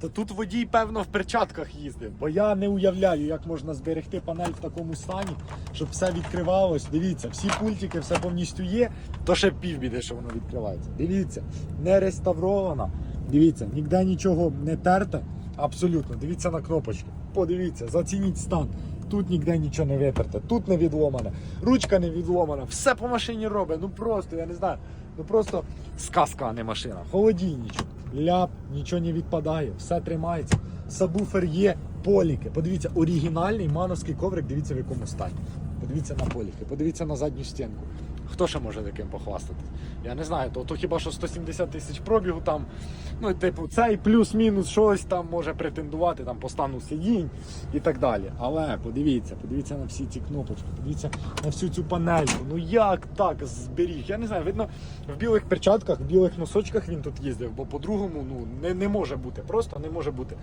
то тут водій, певно, в перчатках їздив. Бо я не уявляю, як можна зберегти панель в такому стані, щоб все відкривалось. Дивіться, всі пультики, все повністю є, то ще півбіди, що воно відкривається. Дивіться, не реставрована. Дивіться, ніде нічого не терте. Абсолютно. Дивіться на кнопочки. Подивіться, зацініть стан. Тут ніде нічого не витерте, тут не відломане, ручка не відломана, все по машині робить. Ну просто, я не знаю. Ну просто сказка, а не машина. Холодильничок, ляп, нічого не відпадає, все тримається. Сабвуфер є, поліки. Подивіться, оригінальний мановський коврик, дивіться в якому стані. Подивіться на поліки, подивіться на задню стінку. Хто ще може таким похвастатись? Я не знаю, то, то хіба що 170 тисяч пробігу там, ну, типу, цей плюс-мінус щось там може претендувати там по стану сидінь і так далі. Але подивіться, подивіться на всі ці кнопочки, подивіться на всю цю панельку. Ну як так зберіг? Я не знаю, видно, в білих перчатках, в білих носочках він тут їздив, бо по-другому ну, не, не може бути, просто не може бути.